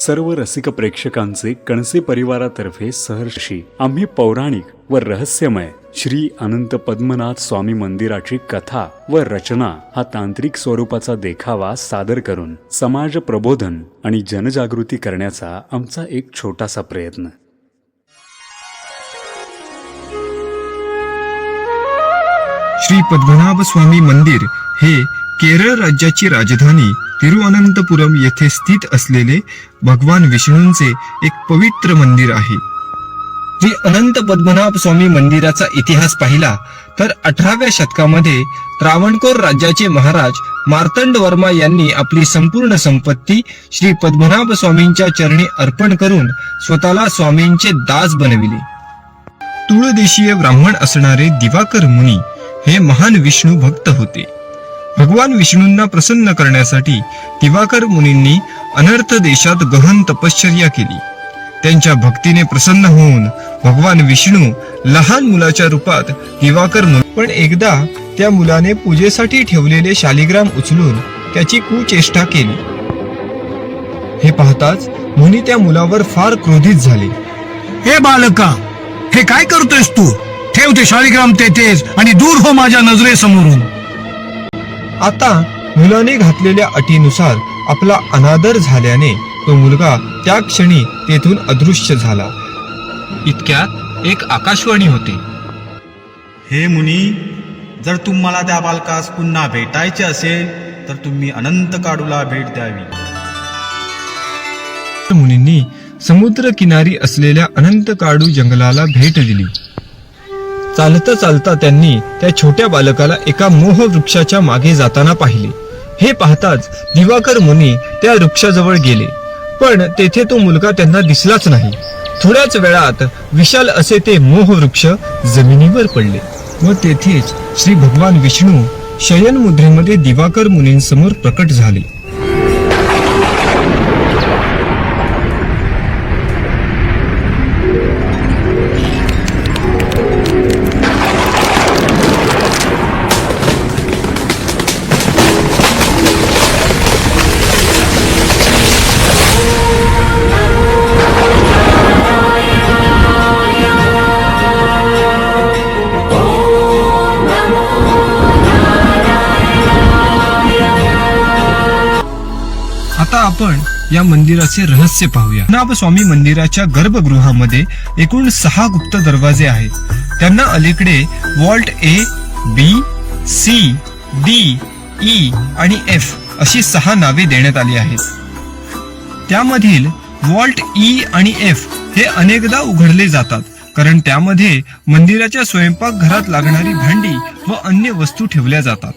सर्व रसिक प्रेक्षकांचे कणसे परिवारातर्फे सहर्षी. आम्ही पौराणिक व रहस्यमय श्री अनंत पद्मनाथ स्वामी मंदिराची कथा व रचना हा तांत्रिक स्वरूपाचा देखावा सादर करून समाज प्रबोधन आणि जनजागृती करण्याचा आमचा एक छोटासा प्रयत्न. श्री पद्मनाभ स्वामी मंदिर हे केरळ राज्याची राजधानी तिरुअनंतपुरम येथे स्थित असलेले भगवान विष्णूंचे एक पवित्र मंदिर आहे. श्री अनंत पद्मनाभ स्वामी मंदिराचा इतिहास पाहिला तर अठराव्या शतकामध्ये त्रावणकोर राज्याचे महाराज मार्तंड वर्मा यांनी आपली संपूर्ण संपत्ती श्री पद्मनाभ स्वामींच्या चरणी अर्पण करून स्वतःला स्वामींचे दास बनविले. तुळदेशीय ब्राह्मण असणारे दिवाकर मुनी हे महान विष्णू भक्त होते. भगवान विष्णूंना प्रसन्न करण्यासाठी दिवाकर मुनींनी अनर्थ देशात गहन तपश्चर्या केली. त्यांच्या भक्तीने प्रसन्न होऊन भगवान विष्णू लहान मुलाच्या रूपात दिवाकर पण एकदा त्या मुलाने पूजेसाठी ठेवलेले शालिग्राम उचलून त्याची कुचेष्टा केली. हे पाहताच मुनी त्या मुलावर फार क्रोधित झाले. हे बालका हे काय करतोयस तू? ठेव ते शालिग्राम तेथेच आणि दूर हो माझ्या नजरेसमोरून. आता मुलाने घातलेल्या अटीनुसार आपला अनादर झाल्याने तो मुलगा त्या क्षणी तेथून अदृश्य झाला. इतक्यात एक आकाशवाणी होते. हे मुनी जर तुम्हाला त्या बालकास पुन्हा भेटायचे असेल तर तुम्ही अनंत काडूला भेट द्यावी. मुनींनी समुद्र किनारी असलेल्या अनंत काडू जंगलाला भेट दिली. चालता चालता त्यांनी त्या छोट्या बालकाला एका मोह वृक्षाच्या मागे जाताना पाहिले. हे पाहताच दिवाकर मुनी त्या वृक्षाजवळ गेले. पण तेथे तो मुलगा त्यांना दिसलाच नाही. थोड्याच वेळात विशाल असे ते मोह वृक्ष जमिनीवर पडले. व तेथेच श्री भगवान विष्णू शयन मुद्रेमध्ये दिवाकर मुनींसमोर प्रकट झाले. आता आपण या मंदिराचे रहस्य पाहूया. नाभ स्वामी मंदिराच्या गर्भगृहामध्ये एकूण सहा गुप्त दरवाजे आहेत. त्यांना अलीकडे vault A B C D E आणि एफ अशी सहा नावे देण्यात आली आहेत. त्यामधील वॉल्ट ई आणि एफ हे अनेकदा उघडले जातात कारण त्यामध्ये मंदिराच्या स्वयंपाकघरात लागणारी भांडी व अन्य वस्तू ठेवल्या जातात.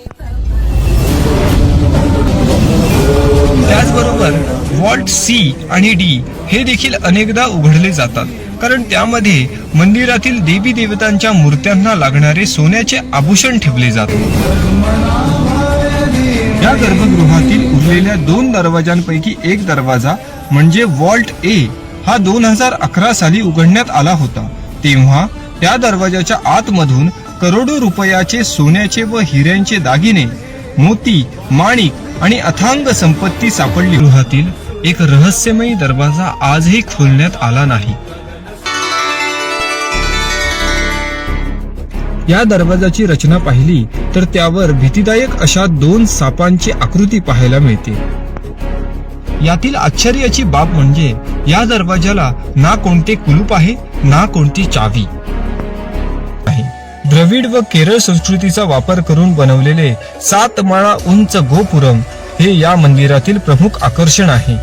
त्याचबरोबर वॉल्ट सी आणि डी हे देखील अनेकदा उघडले जातात. कारण त्यामध्ये मंदिरातील देवी देवतांच्या मूर्त्यांना लागणारे सोन्याचे आभूषण ठेवले जाते. या गर्भगृहातील उरलेल्या दोन दरवाजांपैकी एक दरवाजा म्हणजे वॉल्ट ए हा दोन हजार अकरा साली उघडण्यात आला होता. तेव्हा त्या दरवाजाच्या आतमधून करोडो रुपयाचे सोन्याचे व हिऱ्यांचे दागिने मोती माणिक आणि अथांग संपत्ती सापडली. गृहातील एक रहस्यमयी दरवाजा आजही खोलण्यात आला नाही. या दरवाजाची रचना पाहिली तर त्यावर भीतीदायक अशा दोन सापांची आकृती पाहायला मिळते. यातील आश्चर्याची बाब म्हणजे या दरवाजाला ना कोणते कुलूप आहे ना कोणती चावी. द्रविड व केरळ संस्कृतीचा वापर करून बनवलेले सात माळा उंच गोपुरम हे या मंदिरातील प्रमुख आकर्षण आहे.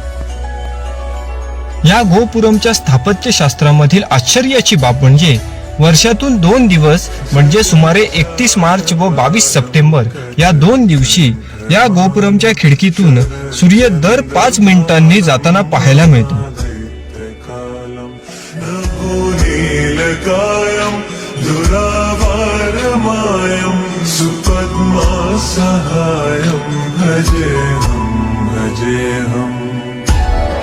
या गोपुरमच्या स्थापत्य शास्त्रामधील आश्चर्याची बाब म्हणजे वर्षातून दोन दिवस म्हणजे सुमारे एकतीस मार्च व बावीस सप्टेंबर या दोन दिवशी या गोपुरमच्या खिडकीतून सूर्य दर पाच मिनिटांनी जाताना पाहायला मिळतो. സഹായം ഭജേഹം ഭജേഹം.